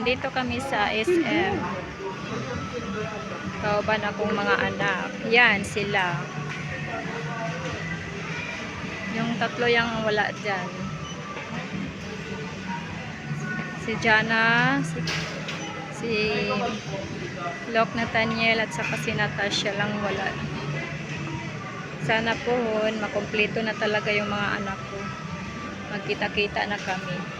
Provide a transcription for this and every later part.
Nandito kami sa SM. Kauban akong mga anak. Yan, sila. Yung tatlo yung wala dyan. Si Jana, si, si Lok Nathaniel at saka si Natasha lang wala. Sana po makumpleto na talaga yung mga anak ko. Magkita-kita na kami.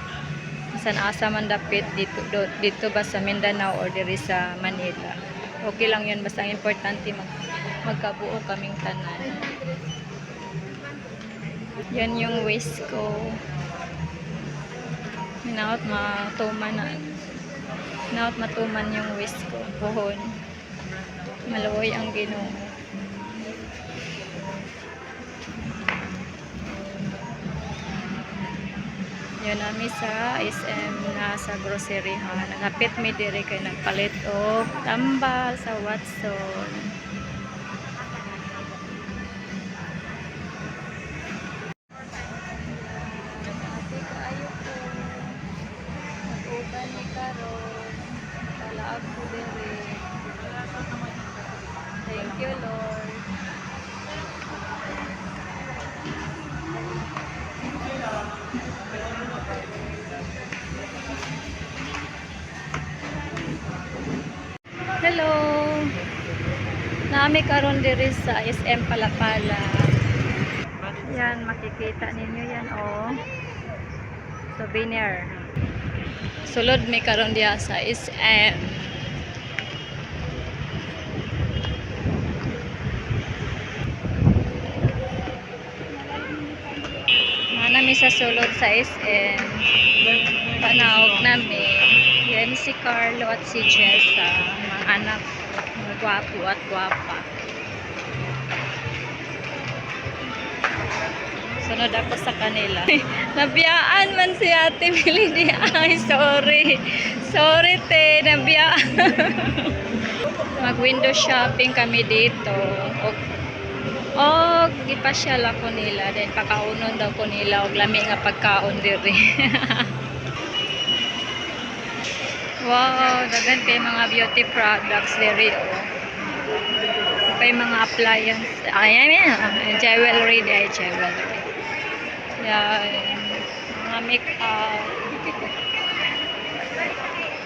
San asa man dapit dito, do, dito ba sa Mindanao or diri sa Manila. Okay lang yun. Basta ang importante mag, magkabuo kaming tanan. Yan yung waist ko. Minaot matuman na. Minaot matuman yung waist ko. Buhon. Maluoy ang ginoo. Yun nami sa SM na sa grocery ha. Nangapit mi dire kay nagpalit og tambal sa Watson. Thank you Lord. Nami karon diri sa SM Palapala. Yan makikita ninyo yan oh. Souvenir. Sulod mi karon diha sa SM. Manami sa sulod sa SM. Panawag namin. Yan si Carlo at si Jessa. Mga anak. Gwapo at gwapa. Sunod ako sa kanila. Nabiyaan man si Ate Melody. Ay, sorry. Sorry, te. Nabiyaan. Mag-window shopping kami dito. O, oh, ipasyal ako nila. Then, pakaunon daw ko nila. Og lami nga pagkaon diri. wow, dagan kay mga beauty products diri. Oh. Kay mga appliance. Ay, ay, ay, jewelry. Ay, jewelry. Yan. Mga make-up.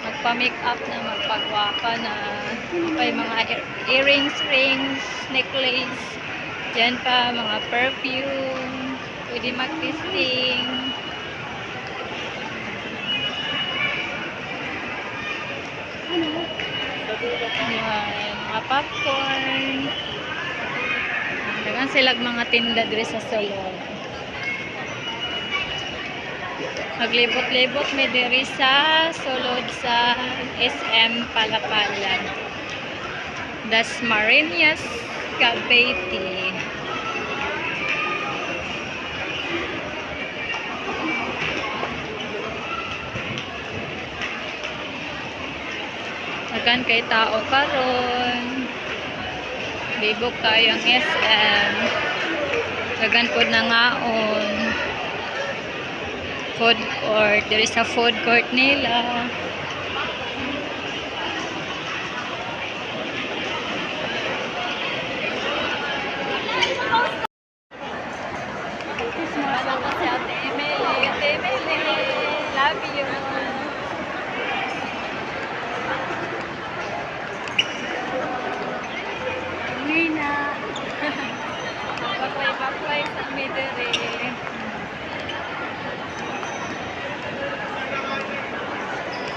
Magpa-make-up na, magpagwapa na. May mga ear- earrings, rings, necklace. Yan pa, mga perfume. Pwede mag-testing. Yan, mga popcorn. Dagan silag mga tinda diri sa salon. Maglibot-libot may diri sa sulod sa SM Palapala. Das Marinas Cavite. Agan kay tao karon. Libog kayo ang SM. Dagan pod na ngaon food court. There is a food court nila. Wala ko si Ate Emily. Ate Emily, love you. Nina. Baklay-baklay sa midere.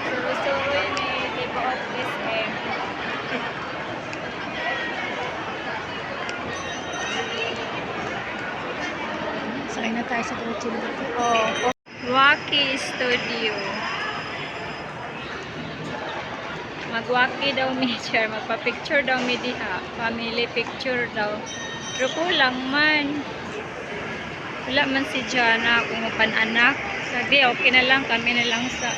Surusuroy ni Libo of SM. Sakay na tayo sa kotse dito. Oh, Waki Studio. Magwaki daw mi, sir. Magpa-picture daw mi diha. Family picture daw. Pero kulang man. Wala man si Jana kung anak. Sige, okay na lang. Kami na lang sa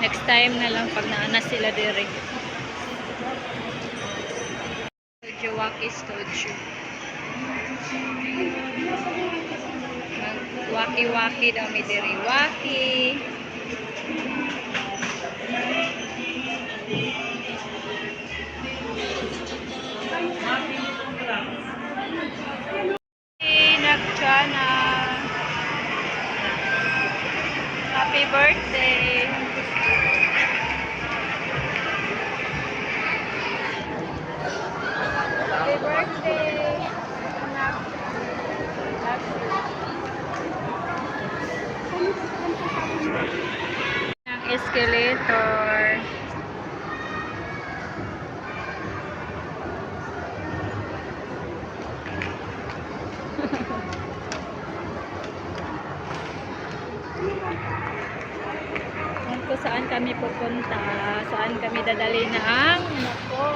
next time na lang pag naana sila dire. Studio Waki Studio. Waki-waki daw may diri. Waki. Happy birthday. Ang escalator. Kung saan kami pupunta, saan kami dadali ng nako.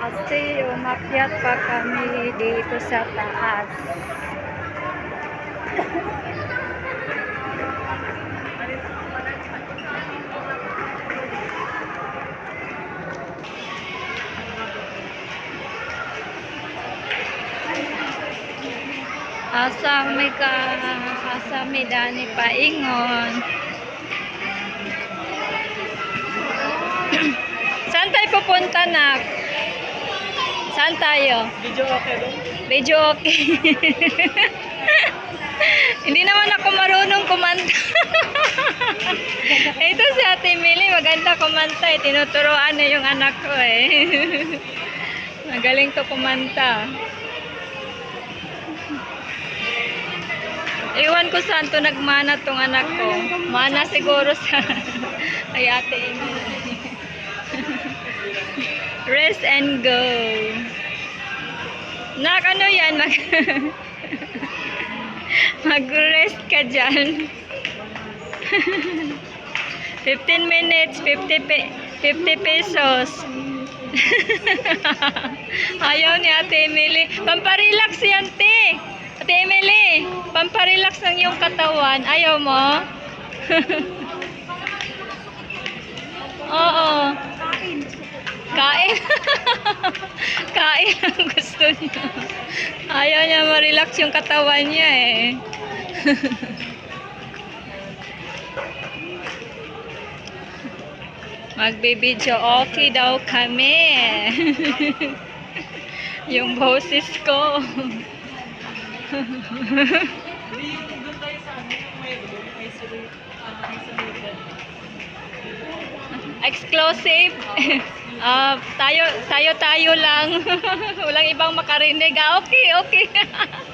Kasi umakyat pa kami dito sa taas. Asa may ka, asa may dani paingon. Saan tayo pupunta na? Saan tayo? Video okay doon? Medyo okay. Hindi naman ako marunong kumanta. Ito si Ate Millie, maganda kumanta eh. Tinuturoan niya yung anak ko eh. Magaling to kumanta. Ewan ko saan to nagmana tong anak ko. Mana siguro sa kay Ate Emily. Rest and go. Nak, ano yan? Mag Mag-rest ka dyan. 15 minutes, 50, pe 50 pesos. Ayaw ni Ate Emily. Pamparelax yan, te. Ate Emily, pamparelax ng iyong katawan. Ayaw mo? Oo. Kain. Kain ang gusto niya. Ayaw niya ma-relax yung katawan niya eh. Magbibideo okay daw kami. yung boses ko. Doon tayo sa ano, may doon, may ano, sili. Exclusive. Ah, tayo tayo tayo lang. Walang ibang makarinig. Ah, okay, okay.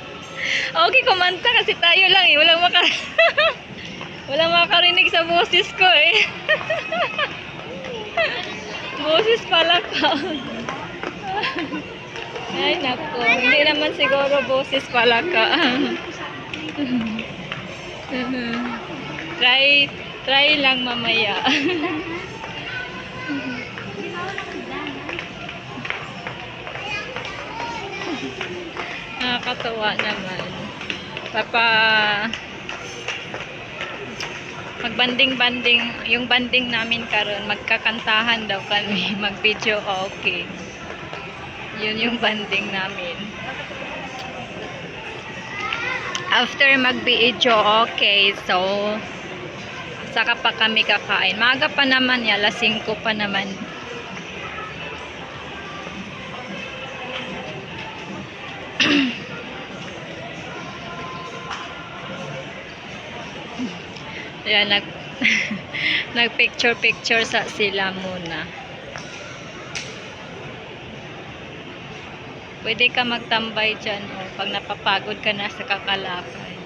okay, kumanta kasi tayo lang eh. Walang maka Walang makarinig sa boses ko eh. boses pala ko. Ay, nako. Hindi naman siguro boses pala ka. try, try lang mamaya. Nakakatuwa naman. Papa magbanding-banding, yung banding namin karon magkakantahan daw kami, mag-video okay. Yun yung banding namin. After mag-video okay, so saka pa kami kakain. Maaga pa naman ya, alas 5 pa naman. Ayan, nag, nag picture picture sa sila muna. Pwede ka magtambay dyan o pag napapagod ka na sa kakalakay.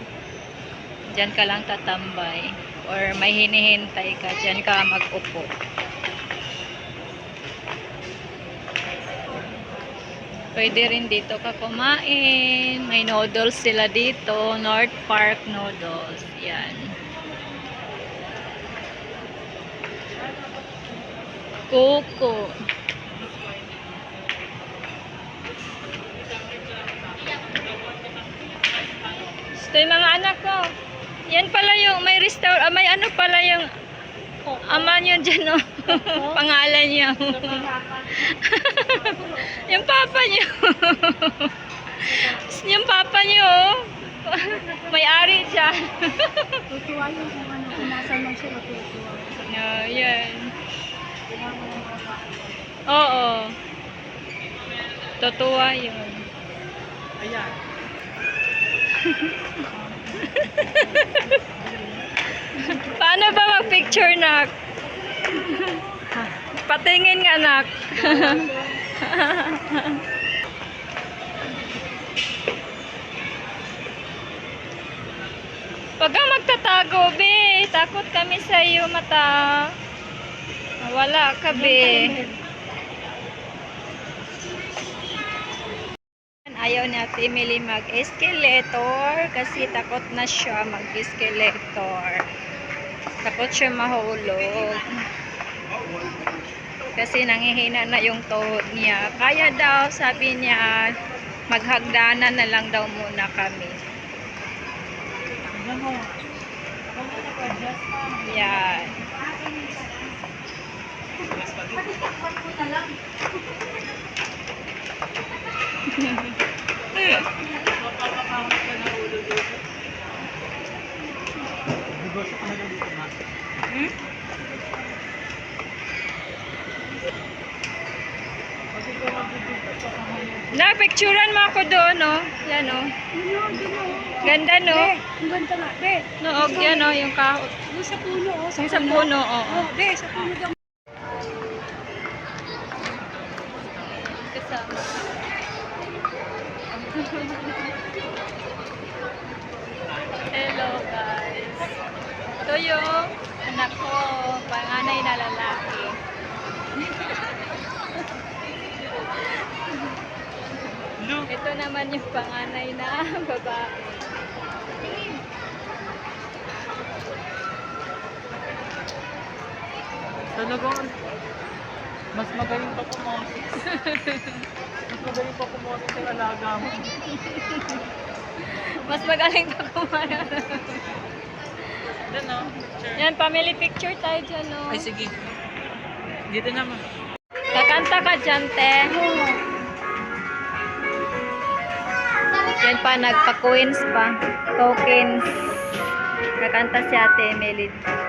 Dyan ka lang tatambay. Or may hinihintay ka, dyan ka mag-upo. Pwede rin dito ka kumain. May noodles sila dito. North Park Noodles. Yan. Coco. Ito yung mga anak ko. Yan pala yung may restaur, ah, may ano pala yung ama niyo dyan, oh. Pangalan niya. yung papa niyo. yung papa niyo, oh. May-ari siya. Tutuwa yung kung nasan lang siya, matutuwa. no, yan. Oo. Totoo yun. Ayan. Paano ba mag-picture, nak? Patingin nga, nak. Huwag kang magtatago, be. Takot kami sa iyo, mata. Wala ka, be. Ayaw ni Ate Emily mag-escalator kasi takot na siya mag-escalator. Takot siya mahulog. Kasi nangihina na yung tuhod niya. Kaya daw, sabi niya, maghagdanan na lang daw muna kami. Yan. Mapapakakot ka Hmm? Na, picturean mo ako doon, no? Yan, no? Ganda, no? Ang ganda nga, be. Noog yan, no? Yung kahot. Yung sa puno, oh. Yung sa puno, oo. Oh, be, sa puno Hello, guys. Ito yung anak ko, panganay na lalaki. Ito naman yung panganay na babae. Talagang mas magaling pa kumoses. mas magaling pa kumoses sa alaga mo. Mas magaling pa kumara. Doon no? Picture. Yan, family picture tayo dyan, no? Ay, sige. Dito naman. Kakanta ka dyan, te. Yan pa, nagpa-coins pa. Tokens. Kakanta si Ate dito.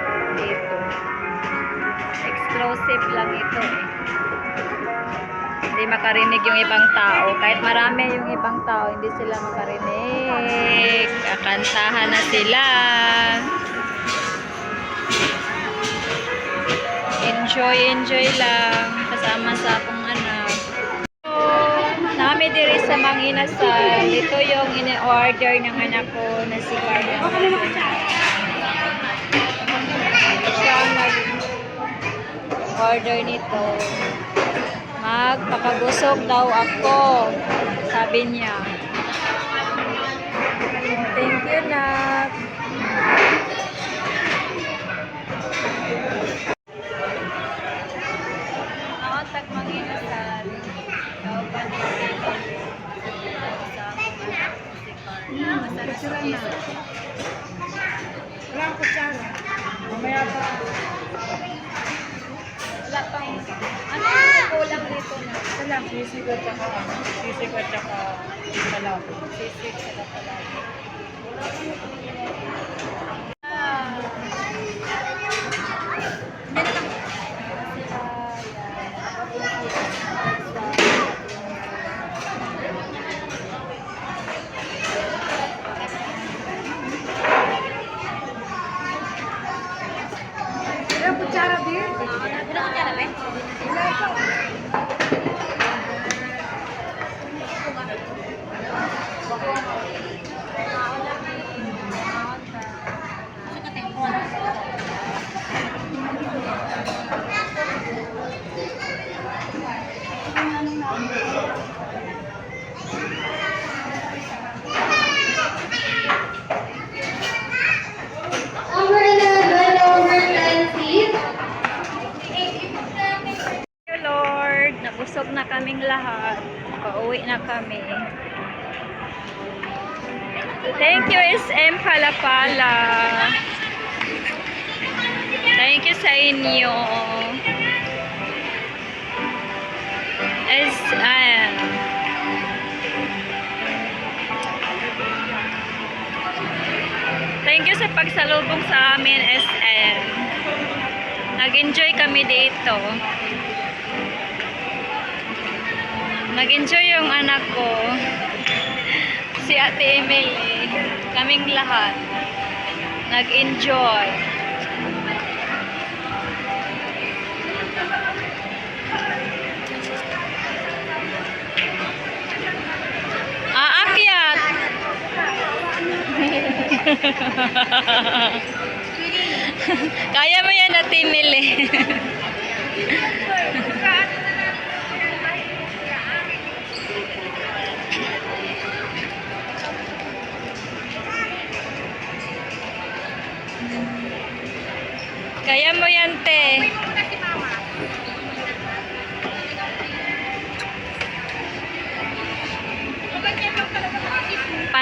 Exclusive lang ito eh. Hindi makarinig yung ibang tao. Kahit marami yung ibang tao, hindi sila makarinig. Kakantahan na sila. Enjoy, enjoy lang. Kasama sa akong anak. So, nami diri sa Manginasal. Ito yung ini-order ng anak ko na si Carla. Nag-order nito. Magpapabusog daw ako. Sabi niya. Thank you, Nak. Wala akong kutsara. Mamaya pa. Wala pang, ano yung kulang dito na? Ito lang. Sisig at saka ano? Sisig at saka malaki. Sisig sila palagi. Wala Palapala. Thank you sa inyo. SM. Thank you sa pagsalubong sa amin, SM. Nag-enjoy kami dito. Nag-enjoy yung anak ko. Si Ate Emily. Kaming lahat. Nag-enjoy. Aakyat! Kaya mo yan na timili.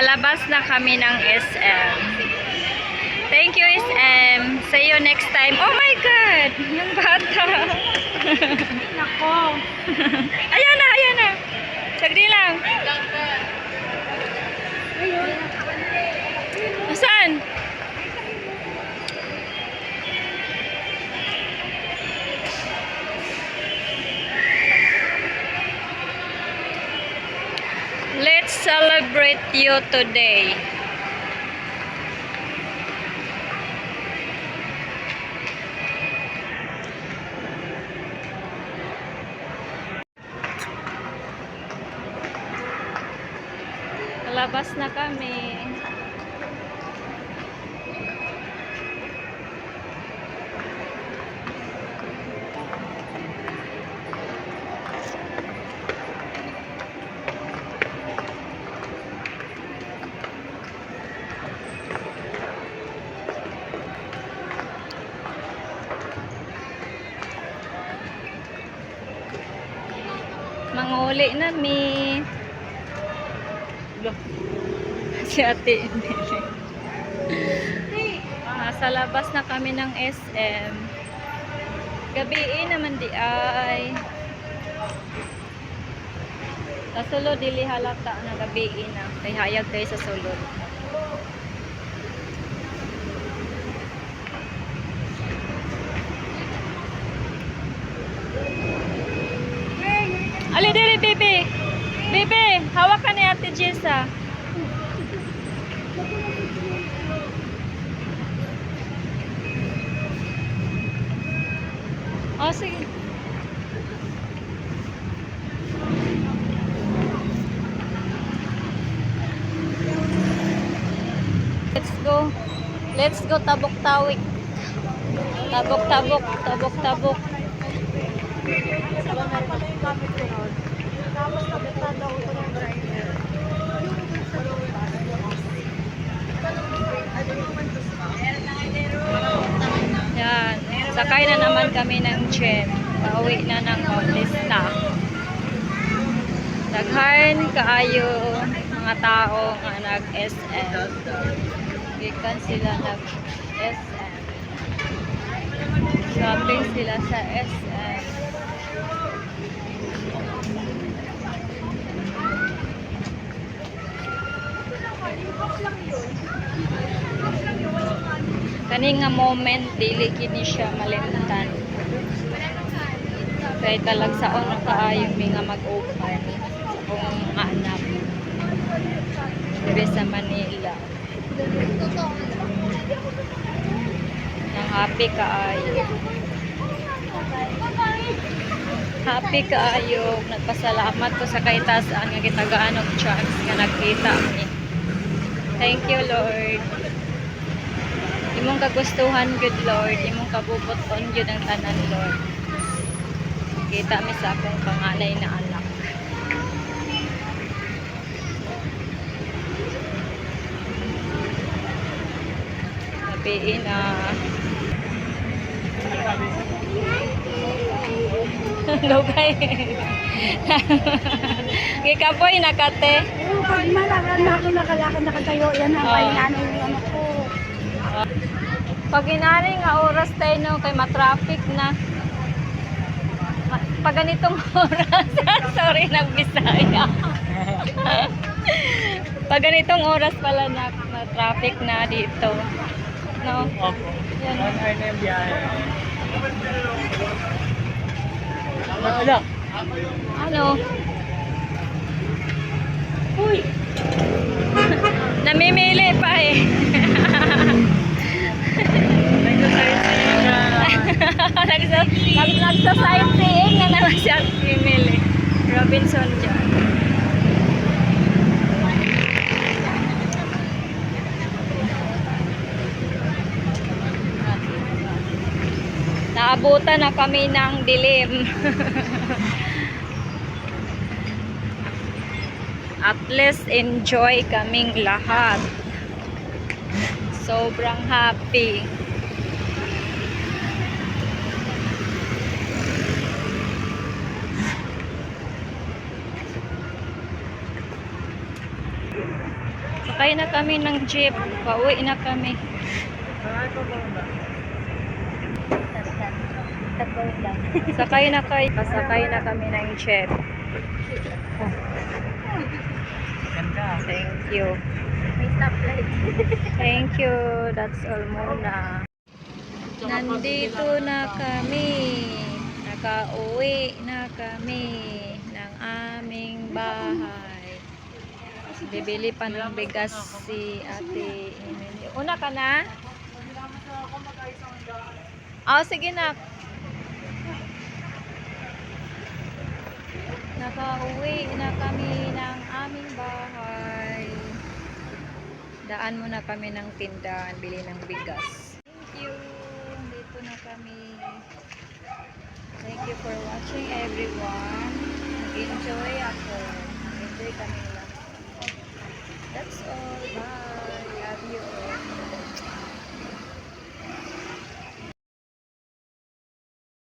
Palabas na kami ng SM. Thank you, SM. See you next time. Oh my God! Yung bata. Nako. ayan na, ayan na. Sagdi lang. Celebrate you today. Kalabas na kami. Nasa labas na kami ng SM. Gabi naman di ay. Sa sulod dili halata na gabi na. Kay hayag tayo sa sulod. Ali diri bebe. Bebe, hawak ka ni Ate Jessa. Oh, sige. Let's go. Let's go tabok-tawik. Tabok-tabok, tabok-tabok. Tapos nabita daw ito driver. Yan. Sakay na naman kami ng gym. Pauwi na ng Bautista. Daghan kaayo mga tao nga nag-SM. Gikan sila nag-SM. Shopping sila sa SM. Kani nga moment dili kini siya malimtan. Kay talag sa ono kaayo mi nga mag-open sa kong anak. Diri sa Manila. Nang happy kaayo. Happy kaayo. Nagpasalamat ko sa kay taas-an nga gitagaan og chance nga nagkita mi. Thank you Lord. Imong kagustuhan good Lord, imong kabubuton gyud ang tanan Lord. Kita mi sa akong panganay na anak. Sabihin na Lugay. Gikapoy na kate. Oo, pag malaman na ako nakalakad na kagayo, yan ang Oo. kailangan yung ano ko. Pag inani nga oras tayo no, kay matraffic na. Pag ganitong oras, sorry nagbisaya. Pag ganitong oras pala na na-traffic na dito. No? Opo. Yan. One hour na yung biyahe. Wala. Ano? Uy! Namimili pa eh. Nag-sightseeing ka. Nagsa, nag, nagsa-sightseeing na naman siya Mimili. Robinson dyan. Naabutan na kami ng dilim. At least enjoy kaming lahat. Sobrang happy. Sakay na kami ng jeep. Pauwi na kami. Sakay na kay, pasakay na kami ng jeep. Thank you. Thank you. That's all muna. Nandito na kami. Nakauwi na kami ng aming bahay. Bibili pa ng bigas si ate Emily. Una ka na? Oh, sige na. Nakauwi na kami ng aming bahay. Daan muna kami ng tindahan, bili ng bigas. Thank you. Dito na kami. Thank you for watching everyone. Nag-enjoy ako. Nag-enjoy kami. Bye.